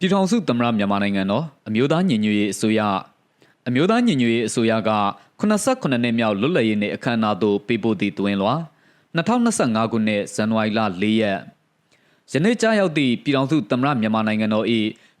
ပြည်ထောင်စုသမ္မတမြန်မာနိုင်ငံတော်အမျိုးသားညီညွတ်ရေးအစိုးရအမျိုးသားညီညွတ်ရေးအစိုးရက89နှစ်မြောက်လွတ်လပ်ရေးနေ့အခမ်းအနားသို့ပေးပို့သည့်တွင်လွှာ2025ခုနှစ်ဇန်နဝါရီလ4ရက်ယနေ့ကြားရောက်သည့်ပြည်ထောင်စုသမ္မတမြန်မာနိုင်ငံတော်၏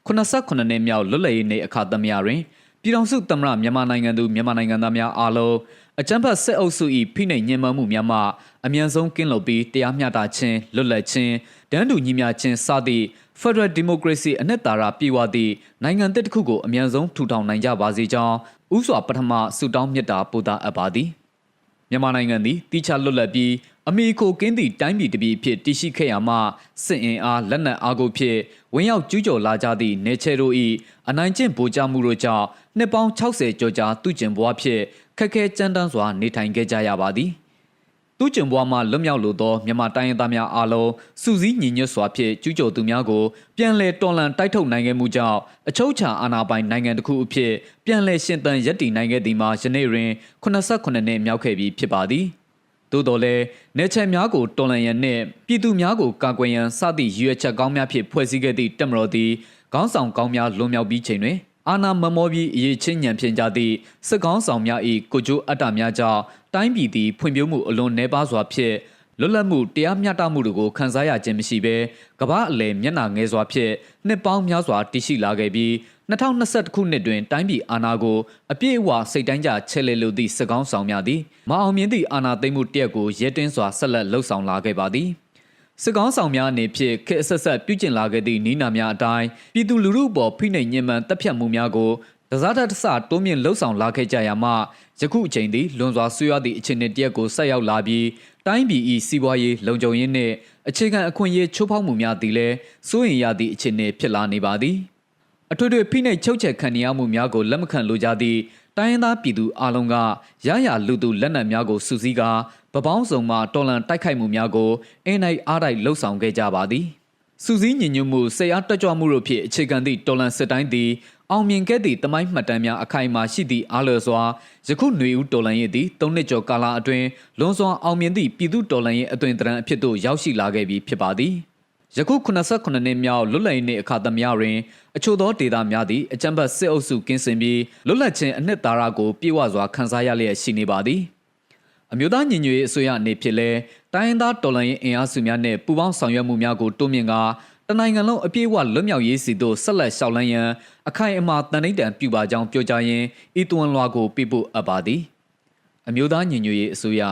89နှစ်မြောက်လွတ်လပ်ရေးနေ့အခါသမယတွင်ပြည်ထောင်စုသမ္မတမြန်မာနိုင်ငံသူမြန်မာနိုင်ငံသားများအားလုံး အကြံဖတ်စစ်အုပ်စု၏ဖိနှိပ်ညှဉ်းပန်းမှုများမှအမြန်ဆုံးကင်းလွတ်ပြီးတရားမျှတခြင်းလွတ်လပ်ခြင်းတန်းတူညီမျှခြင်းစသည့် Federal Democracy အနှစ်သာရပြည့်ဝသည့်နိုင်ငံတစ်ခုကိုအမြန်ဆုံးထူထောင်နိုင်ကြပါစေကြောင်းဥစွာပထမဆုတောင်းမြတ်တာပို့တာအပ်ပါသည်မြန်မာနိုင်ငံသည်တိကျလွတ်လပ်ပြီးအမေကိုကင်းသည့်တိုင်းပြည်တစ်ပြည်ဖြစ်တည်ရှိခဲ့ရမှစစ်အင်အားလက်နက်အားကိုဖြင့်ဝင်ရောက်ကျူးကျော်လာကြသည့်နေချေတို့၏အနိုင်ကျင့်ဗိုလ်ချမှုတို့ကြောင့်နှစ်ပေါင်း60ကျော်ကြာသူကျင်ဘွားဖြင့် ခက်ခဲကြမ်းတမ်းစွာနေထိုင်ခဲ့ကြရပါသည်သူကျင်ဘွားမှလွတ်မြောက်လိုသောမြန်မာတိုင်းရင်းသားများအားလုံးစူးစီးညီညွတ်စွာဖြင့်ကျူးကျော်သူများကိုပြန်လည်တော်လှန်တိုက်ထုတ်နိုင်ခဲ့မှုကြောင့်အချုပ်ချာအာဏာပိုင်နိုင်ငံတစ်ခုအဖြစ်ပြန်လည်ရှင်သန်ရည်တည်နိုင်ခဲ့သည်မှာယနေ့တွင်89နှစ်မြောက်ခဲ့ပြီဖြစ်ပါသည်သို့တော်လည်းနေချက်များကိုတော်လှန်ရန်နှင့်ပြည်သူများကိုကာကွယ်ရန်စသည့်ရည်ရွယ်ချက်ကောင်းများဖြင့်ဖွဲ့စည်းခဲ့သည့်တက်မတော်သည်ခေါင်းဆောင်ကောင်းများလွန်မြောက်ပြီးချိန်တွင် အာနာမမောပြီးအရေးချင်းညံဖြင်ကြသည့်စစ်ကောင်းဆောင်များ၏ကိုကျိုးအတ္တများကြောင့်တိုင်းပြည်သည်ဖွံ့ဖြိုးမှုအလွန်နှဲပါစွာဖြင့်လွတ်လပ်မှုတရားမျှတမှုတို့ကိုခန်းစားရခြင်းမရှိဘဲကမ္ဘာအလယ်မျက်နှာငယ်စွာဖြင့်နှစ်ပေါင်းများစွာတည်ရှိလာခဲ့ပြီး2021ခုနှစ်တွင်တိုင်းပြည်အာဏာကိုအပြည့်အဝစိတ်တိုင်းကြချဲလဲလို့သည့်စစ်ကောင်းဆောင်များသည်မအောင်မြင်သည့်အာဏာသိမ်းမှုတရက်ကိုရဲတင်းစွာဆက်လက်လှုပ်ဆောင်လာခဲ့ပါသည် စစ်ကောင်းဆောင်များအနေဖြင့်ခေတ်အဆက်ဆက်ပြုကျင့်လာခဲ့သည့်နီးနာများအတိုင်းပြည်သူလူထုအပေါ်ဖိနှိပ်ညှဉ်းပန်းတပ်ဖြတ်မှုများကိုတစားတတဆတိုးမြင့်လှုပ်ဆောင်လာခဲ့ကြရမှယခုအချိန်သည်လွန်စွာဆွေးရသည့်အခြေအနေတရက်ကိုဆက်ရောက်လာပြီးတိုင်းပြည်၏စီးပွားရေးလုံခြုံရေးနှင့်အခြေခံအခွင့်အရေးချိုးဖောက်မှုများသည်လည်းစိုးရိမ်ရသည့်အခြေအနေဖြစ်လာနေပါသည်အထွေထွေဖိနှိပ်ချုပ်ချယ်ခံရမှုများကိုလက်မခံလိုကြသည့် တိုင်းရင်းသားပြည်သူအလုံးကရရလူသူလက်နက်များကိုစုစည်းကာပပောင်းစုံမှတော်လန်တိုက်ခိုက်မှုများကိုအင်းနိုင်အားတိုက်လှုပ်ဆောင်ခဲ့ကြပါသည်စူးစီးညင်ညွတ်မှုဆရာတက်ကြွမှုတို့ဖြင့်အခြေခံသည့်တော်လန်စစ်တိုင်းသည်အောင်မြင်ခဲ့သည့်တမိုင်းမှတ်တမ်းများအခိုင်အမာရှိသည့်အားလျော်စွာယခုຫນွေဦးတော်လန်ရေးသည်၃နှစ်ကျော်ကာလအတွင်းလွန်စွာအောင်မြင်သည့်ပြည်သူတော်လန်ရေးအသွင်သဏ္ဍာန်အဖြစ်သို့ရောက်ရှိလာခဲ့ပြီဖြစ်ပါသည် ယခု89နှစ်မြောက်လွတ်လပ်ရေးနေ့အခါသမယတွင်အချို့သောဒေသများသည့်အကြံဖတ်စစ်အုပ်စုကင်းစင်ပြီးလွတ်လပ်ခြင်းအနှစ်သာရကိုပြေဝစွာခန်းစားရလျက်ရှိနေပါသည်အမျိုးသားညီညွတ်ရေးအစိုးရအနေဖြင့်လဲတိုင်းရင်းသားတော်လှန်ရေးအင်အားစုများနှင့်ပူးပေါင်းဆောင်ရွက်မှုများကိုတိုးမြင့်ကာတနိုင်ငံလုံးအပြည့်အဝလွတ်မြောက်ရေးစီသို့ဆက်လက်ရှောက်လန်းရန်အခိုင်အမာတန်ဋိဌာန်ပြုပါကြောင်းပြောကြားရင်းဤသွန်လွှာကိုပြပို့အပ်ပါသည်အမျိုးသားညီညွတ်ရေးအစိုးရ